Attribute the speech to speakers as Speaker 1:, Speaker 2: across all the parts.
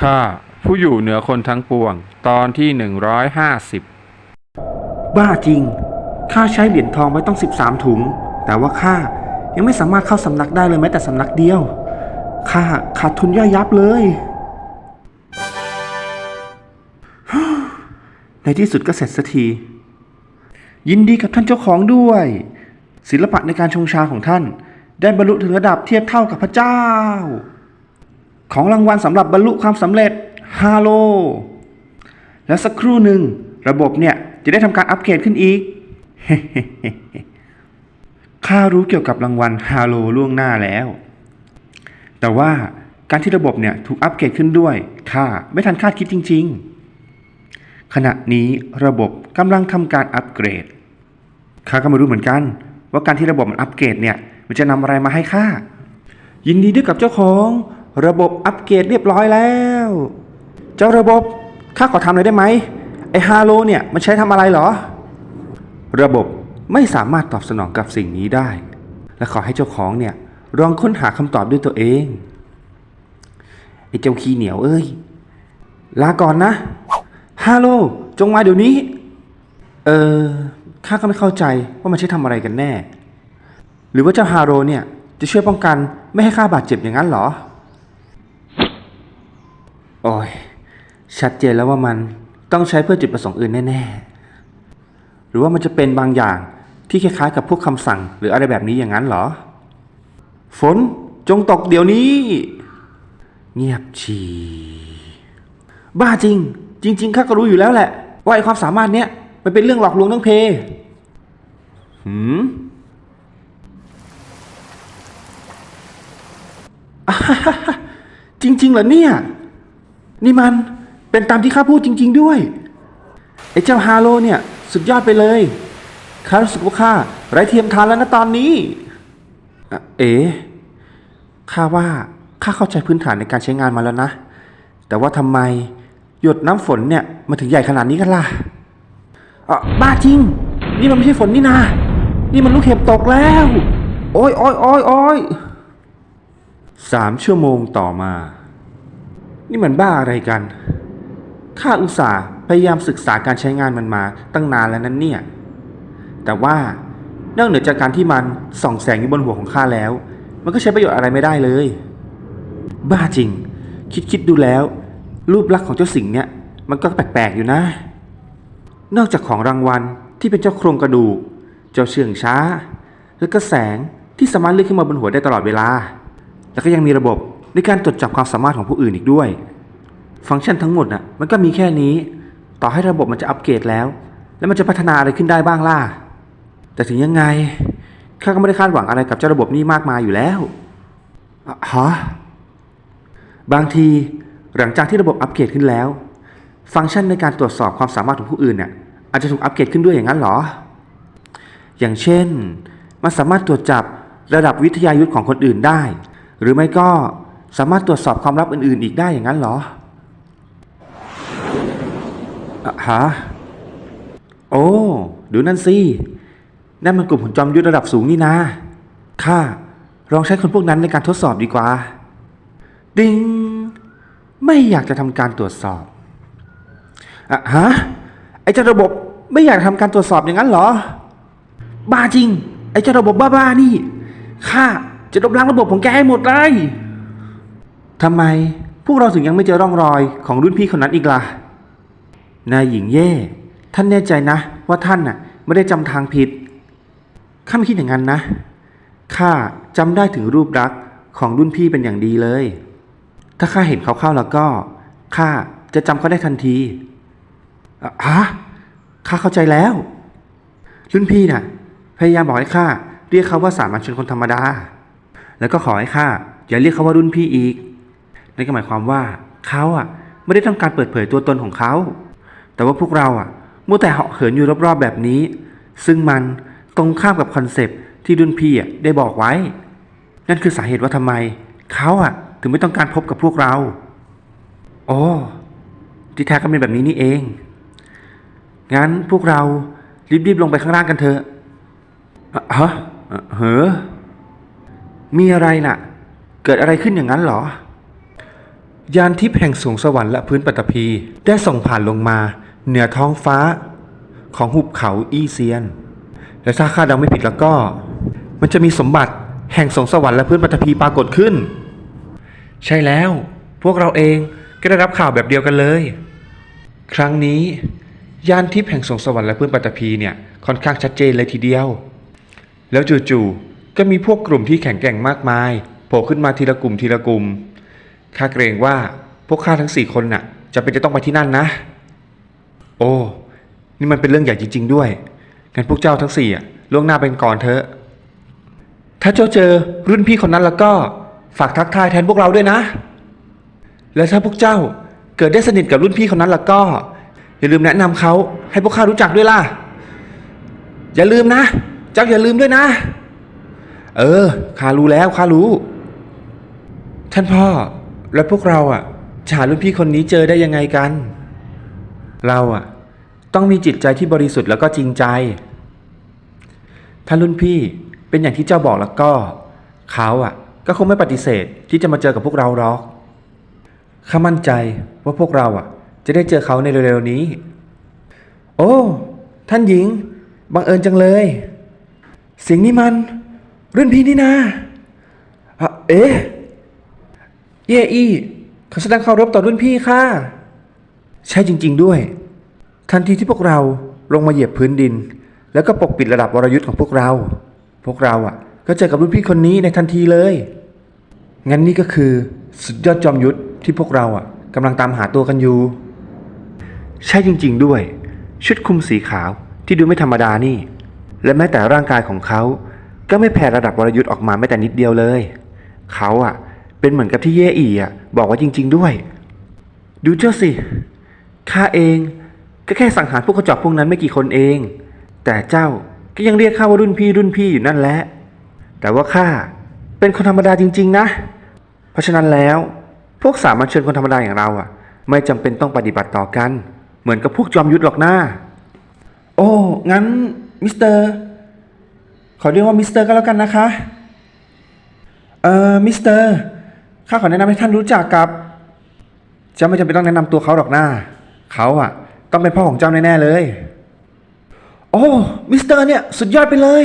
Speaker 1: ข้าผู้อยู่เหนือคนทั้งปวง ตอนที่ 150
Speaker 2: บ้าจริง ข้าใช้เหรียญทองไปต้อง 13 ถุง แต่ว่าข้ายังไม่สามารถเข้าสำนักได้เลยแม้แต่สำนักเดียว ข้าขาดทุนย่อยยับเลย ในที่สุดก็เสร็จสักที ยินดีกับท่านเจ้าของด้วย ศิลปะในการชงชาของท่าน ได้บรรลุถึงระดับเทียบเท่ากับพระเจ้า ของรางวัลสำหรับบรรลุความสำเร็จฮาโลแล้วสักครู่หนึ่งระบบเนี่ยจะได้ทำการอัปเกรดขึ้นอีกข้ารู้เกี่ยวกับรางวัลฮาโลล่วงหน้าแล้ว แต่ว่าการที่ระบบเนี่ยถูกอัปเกรดขึ้นด้วยข้าไม่ทันคาดคิดจริง ๆ ขณะนี้ระบบกำลังทำการอัปเกรดข้าก็ไม่รู้เหมือนกัน ว่าการที่ระบบมันอัปเกรดเนี่ยมันจะนำอะไรมาให้ข้ายินดีด้วยกับเจ้าของ ระบบอัปเกรดเรียบร้อยแล้ว เจ้าระบบข้าขอทำหน่อยได้ไหมไอฮาโลเนี่ยมันใช้ทำอะไรเหรอ ระบบไม่สามารถตอบสนองกับสิ่งนี้ได้ และขอให้เจ้าของเนี่ยลองค้นหาคำตอบด้วยตัวเองไอเจ้าขี้เหนียวเอ้ยลาก่อนนะฮาโลจงมาเดี๋ยวนี้ เออข้าก็ไม่เข้าใจว่ามันใช้ทำอะไรกันแน่ หรือว่าเจ้าฮาโรเนี่ยจะช่วยป้องกันไม่ให้ข้าบาดเจ็บอย่างนั้นเหรอ โอ้ยชัดเจนแล้วว่ามันต้องใช้เพื่อจุดประสงค์อื่นแน่ๆ หรือว่ามันจะเป็นบางอย่างที่คล้ายๆกับพวกคำสั่งหรืออะไรแบบนี้อย่างนั้นเหรอ ฝนจงตกเดี๋ยวนี้ เงียบชีบ้าจริง จริง ๆข้าก็รู้อยู่แล้วแหละ ว่าไอความสามารถเนี้ยมันเป็นเรื่องหลอกลวงทั้งเพหืมจริง ๆ เหรอเนี่ย นี่มันเป็นตามที่ข้าพูดจริง ๆ ด้วยไอ้เจ้าฮาโลเนี่ยสุดยอดไปเลยข้ารู้สึกว่าข้าไร้เทียมทานแล้วนะตอนนี้ เอ๋ข้าว่าข้าเข้าใจพื้นฐานในการใช้งานมาแล้วนะ แต่ว่าทำไมหยดน้ำฝนเนี่ยมาถึงใหญ่ขนาดนี้กันล่ะอะบ้าจริง นี่มันไม่ใช่ฝนนี่นา นี่มันลูกเห็บตกแล้ว โอ้ยโอ้ยโอ้ยโอ้ยสามชั่วโมงต่อมา นี่มันบ้าอะไรกัน ข้าอุตส่าห์พยายามศึกษาการใช้งานมันมาตั้งนานแล้วนั้นเนี่ย แต่ว่านอกเหนือจากการที่มันส่องแสงอยู่บนหัวของข้าแล้ว มันก็ใช้ประโยชน์อะไรไม่ได้เลย บ้าจริง คิดคิดดูแล้ว รูปลักษณ์ของเจ้าสิ่งเนี่ยมันก็แปลกๆอยู่นะ นอกจากของรางวัลที่เป็นเจ้าโครงกระดูก เจ้าเชื่องช้า และก็แสงที่สามารถเลื่อนขึ้นมาบนหัวได้ตลอดเวลา แล้วก็ยังมีระบบ ในการตรวจจับความสามารถของผู้อื่นอีกด้วย ฟังก์ชันทั้งหมดน่ะมันก็มีแค่นี้ ต่อให้ระบบมันจะอัปเกรดแล้ว แล้วมันจะพัฒนาอะไรขึ้นได้บ้างล่ะ แต่ถึงยังไงข้าก็ไม่ได้คาดหวังอะไรกับเจ้าระบบนี้มากมายอยู่แล้วอะฮะบางทีหลังจากที่ระบบอัปเกรดขึ้นแล้ว ฟังก์ชันในการตรวจสอบความสามารถของผู้อื่นเนี่ยอาจจะถูกอัปเกรดขึ้นด้วยอย่างนั้นเหรอ อย่างเช่น มันสามารถตรวจจับระดับวิทยายุทธของคนอื่นได้ หรือไม่ก็ สามารถตรวจสอบความลับอื่นๆ อีกได้อย่างนั้นเหรอฮะโอ้ดูนั่นสิ นั่นมันกลุ่มหุ่นจอมยุทธระดับสูงนี่นะ ข้าลองใช้คนพวกนั้นในการทดสอบดีกว่า ดิง ไม่อยากจะทำการตรวจสอบอะฮะ ไอ้เจ้าระบบไม่อยากทำการตรวจสอบอย่างนั้นเหรอ บ้าจริง ไอ้เจ้าระบบบ้าๆนี่ ข้าจะลบล้างระบบของแกให้หมดเลย ทำไมพวกเราถึงยังไม่เจอร่องรอยของรุ่นพี่คนนั้นอีกล่ะ นายหญิงเย่ ท่านแน่ใจนะ ว่าท่านน่ะไม่ได้จำทางผิด ข้าไม่คิดอย่างนั้นนะ ข้าจำได้ถึงรูปลักษณ์ของรุ่นพี่เป็นอย่างดีเลย ถ้าข้าเห็นเขาเข้าแล้วก็ ข้าจะจำเขาได้ทันทีอฮะข้าเข้าใจแล้ว รุ่นพี่น่ะ พยายามบอกให้ข้าเรียกเขาว่าสามัญชนคนธรรมดา แล้วก็ขอให้ข้าอย่าเรียกเขาว่ารุ่นพี่อีก นั่นก็หมายความว่าเขาอะไม่ได้ต้องการเปิดเผยตัวตนของเขา แต่ว่าพวกเราอะมัวแต่เหาะเหินอยู่รอบๆแบบนี้ ซึ่งมันตรงข้ามกับคอนเซปที่รุ่นพี่อะได้บอกไว้ นั่นคือสาเหตุว่าทำไมเขาอะถึงไม่ต้องการพบกับพวกเรา โอ้ที่แท้ก็เป็นแบบนี้นี่เอง งั้นพวกเรารีบๆลงไปข้างล่างกันเถอะฮะอะเหรอมีอะไรน่ะ เกิดอะไรขึ้นอย่างนั้นเหรอ ยานทิพย์แห่งสวงสวรรค์และพื้นปฐพี ได้ส่งผ่านลงมา เหนือท้องฟ้าของหุบเขาอีเซียน และถ้าข้าเดาไม่ผิดแล้วก็ มันจะมีสมบัติแห่งสงสวรรค์และพื้นปฐพีปรากฏขึ้น ใช่แล้ว พวกเราเองก็ได้รับข่าวแบบเดียวกันเลย ครั้งนี้ ยานทิพย์แห่งสงสวรรค์และพื้นปฐพีเนี่ยค่อนข้างชัดเจนเลยทีเดียว แล้วจู่ๆก็มีพวกกลุ่มที่แข็งแกร่งมากมายโผล่ขึ้นมาทีละกลุ่มทีละกลุ่ม ข้าเกรงว่าพวกข้าทั้งสี่คนน่ะจะเป็นจะต้องไปที่นั่นนะ โอ้ นี่มันเป็นเรื่องใหญ่จริง ๆ ด้วย งั้นพวกเจ้าทั้งสี่อะล่วงหน้าเป็นก่อนเถอะ ถ้าเจ้าเจอรุ่นพี่คนนั้นแล้วก็ฝากทักทายแทนพวกเราด้วยนะ และถ้าพวกเจ้าเกิดได้สนิทกับรุ่นพี่คนนั้นแล้วก็ อย่าลืมแนะนำเขาให้พวกข้ารู้จักด้วยล่ะ อย่าลืมนะ เจ้าอย่าลืมด้วยนะ เออข้ารู้แล้วข้ารู้ ท่านพ่อ แล้วพวกเราอะจะหารุ่นพี่คนนี้เจอได้ยังไงกัน เราอะ ต้องมีจิตใจที่บริสุทธิ์แล้วก็จริงใจ ถ้ารุ่นพี่เป็นอย่างที่เจ้าบอกแล้วก็เขาอะ ก็คงไม่ปฏิเสธที่จะมาเจอกับพวกเราหรอกข้ามั่นใจว่าพวกเราอะ จะได้เจอเขาในเร็วๆนี้ โอ้ ท่านหญิง บังเอิญจังเลยเสียงนี้มัน รุ่นพี่นี่นาะเอ๊ะ เย่อี้เขาแสดงเคารพต่อรุ่นพี่ค่ะ ใช่จริง ๆ ด้วย ทันทีที่พวกเราลงมาเหยียบพื้นดิน แล้วก็ปกปิดระดับวรยุทธ์ของพวกเรา พวกเราอะ ก็เจอกับรุ่นพี่คนนี้ในทันทีเลย งั้นนี่ก็คือสุดยอดจอมยุทธที่พวกเราอะกำลังตามหาตัวกันอยู่ ใช่จริง ๆ ด้วย ชุดคลุมสีขาวที่ดูไม่ธรรมดานี่ และแม้แต่ร่างกายของเขา ก็ไม่แผ่ระดับวรยุทธ์ออกมาแม้แต่นิดเดียวเลย เขาอะ เป็นเหมือนกับที่เย่อีอะบอกว่าจริง ๆ ด้วย ดูเจ้าสิข้าเองก็แค่สังหารพวกกระจอกพวกนั้นไม่กี่คนเอง แต่เจ้าก็ยังเรียกข้าว่ารุ่นพี่รุ่นพี่อยู่นั่นแหละ แต่ว่าข้าเป็นคนธรรมดาจริง ๆ นะ เพราะฉะนั้นแล้ว พวกสามัญชนคนธรรมดาอย่างเราอะ ไม่จำเป็นต้องปฏิบัติต่อกัน เหมือนกับพวกจอมยุทธหรอกนะโอ้งั้นมิสเตอร์ขอเรียกว่ามิสเตอร์ก็แล้วกันนะคะ เอ่อมิสเตอร์ ข้าขอแนะนำให้ท่านรู้จักกับเจ้าไม่จำเป็นต้องแนะนำตัวเขาหรอกนะเขาอะ ต้องเป็นพ่อของเจ้าแน่ๆเลย โอ้ มิสเตอร์เนี่ย สุดยอดไปเลย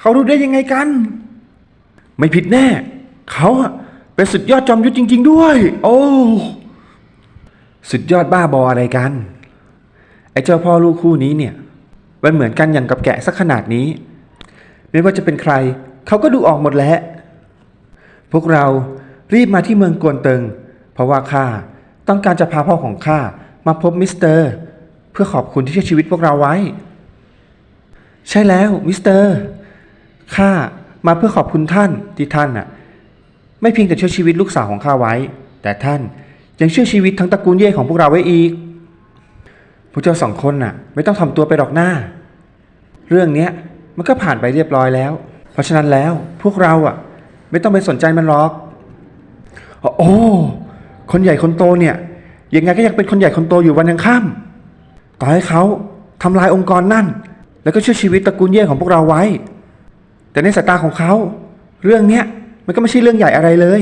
Speaker 2: เขารู้ได้ยังไงกัน ไม่ผิดแน่ เขาอะเป็นสุดยอดจอมยุทธจริง ๆ ด้วย โอ้ สุดยอดบ้าบออะไรกัน ไอ้เจ้าพ่อลูกคู่นี้เนี่ย มันเหมือนกันอย่างกับแกะสักขนาดนี้ ไม่ว่าจะเป็นใคร เขาก็ดูออกหมดแล้ว พวกเรารีบมาที่เมืองกวนเติง เพราะว่าข้าต้องการจะพาพ่อของข้ามาพบมิสเตอร์ เพื่อขอบคุณที่ช่วยชีวิตพวกเราไว้ ใช่แล้วมิสเตอร์ข้ามาเพื่อขอบคุณท่านที่ท่านน่ะ ไม่เพียงแต่ช่วยชีวิตลูกสาวของข้าไว้ แต่ท่านยังช่วยชีวิตทั้งตระกูลเย่ของพวกเราไว้อีกพวกเจ้าสองคนน่ะ ไม่ต้องทำตัวไปหรอกหน้า เรื่องเนี้ยมันก็ผ่านไปเรียบร้อยแล้ว เพราะฉะนั้นแล้วพวกเราอะ ไม่ต้องไปสนใจมันหรอก โอ้ คนใหญ่คนโตเนี่ย ยังไงก็ยังเป็นคนใหญ่คนโตอยู่วันยังค่ำต่อให้เขาทำลายองค์กรนั่น แล้วก็ช่วยชีวิตตระกูลเย่ของพวกเราไว้ แต่ในสายตาของเขา เรื่องเนี้ยมันก็ไม่ใช่เรื่องใหญ่อะไรเลย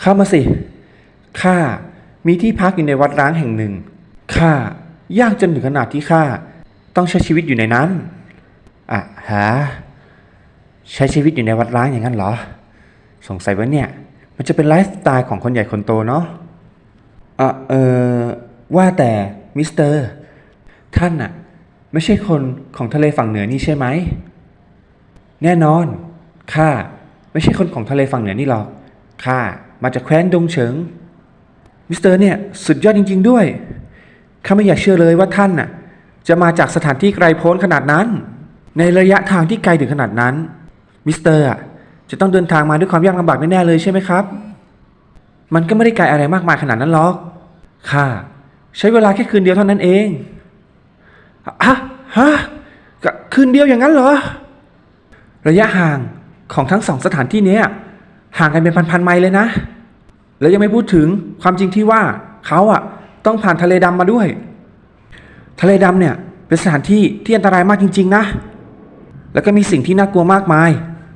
Speaker 2: เข้ามาสิ ข้ามีที่พักอยู่ในวัดร้างแห่งหนึ่ง ข้ายากจนถึงขนาดที่ข้าต้องใช้ชีวิตอยู่ในนั้นอะฮะ ใช้ชีวิตอยู่ในวัดร้างอย่างนั้นเหรอ สงสัยว่าเนี่ย มันจะเป็นไลฟ์สไตล์ของคนใหญ่คนโตเนาะอะเออว่าแต่มิสเตอร์ท่านน่ะไม่ใช่คนของทะเลฝั่งเหนือนี่ใช่ไหม แน่นอนข้าไม่ใช่คนของทะเลฝั่งเหนือนี่หรอกข้ามาจากแคว้นดงเฉิงมิสเตอร์เนี่ยสุดยอดจริง ๆ ด้วยข้าไม่อยากเชื่อเลยว่าท่านน่ะจะมาจากสถานที่ไกลโพ้นขนาดนั้น ในระยะทางที่ไกลถึงขนาดนั้น มิสเตอร์อะจะต้องเดินทางมาด้วยความยากลำบากแน่ๆเลยใช่ไหมครับ มันก็ไม่ได้ไกลอะไรมากมายขนาดนั้นหรอกข้าใช้เวลาแค่คืนเดียวเท่านั้นเองฮะฮะคืนเดียวอย่างนั้นเหรอ ระยะห่างของทั้งสองสถานที่เนี้ยห่างกันเป็นพันๆไมล์เลยนะ แล้วยังไม่พูดถึงความจริงที่ว่าเขาอะต้องผ่านทะเลดำมาด้วย ทะเลดำเนี่ยเป็นสถานที่ที่อันตรายมากจริง ๆ นะ แล้วก็มีสิ่งที่น่ากลัวมากมาย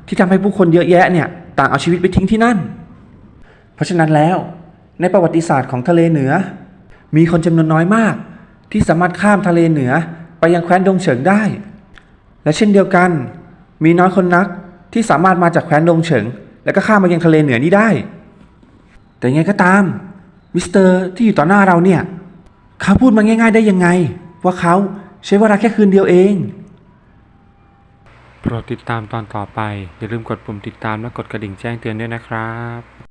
Speaker 2: ที่ทำให้ผู้คนเยอะแยะเนี่ยต่างเอาชีวิตไปทิ้งที่นั่น เพราะฉะนั้นแล้วในประวัติศาสตร์ของทะเลเหนือ มีคนจำนวนน้อยมาก ที่สามารถข้ามทะเลเหนือไปยังแคว้นดงเฉิงได้ และเช่นเดียวกัน มีน้อยคนนักที่สามารถมาจากแคว้นดงเฉิง แล้วก็ข้ามมายังทะเลเหนือนี้ได้ แต่ยังไงก็ตามมิสเตอร์ที่อยู่ต่อหน้าเราเนี่ยเขาพูดมาง่าย ๆ ได้ยังไง ว่าเขาใช้เวลาแค่คืนเดียวเอง
Speaker 1: โปรดติดตามตอนต่อไป อย่าลืมกดปุ่มติดตามและกดกระดิ่งแจ้งเตือนด้วยนะครับ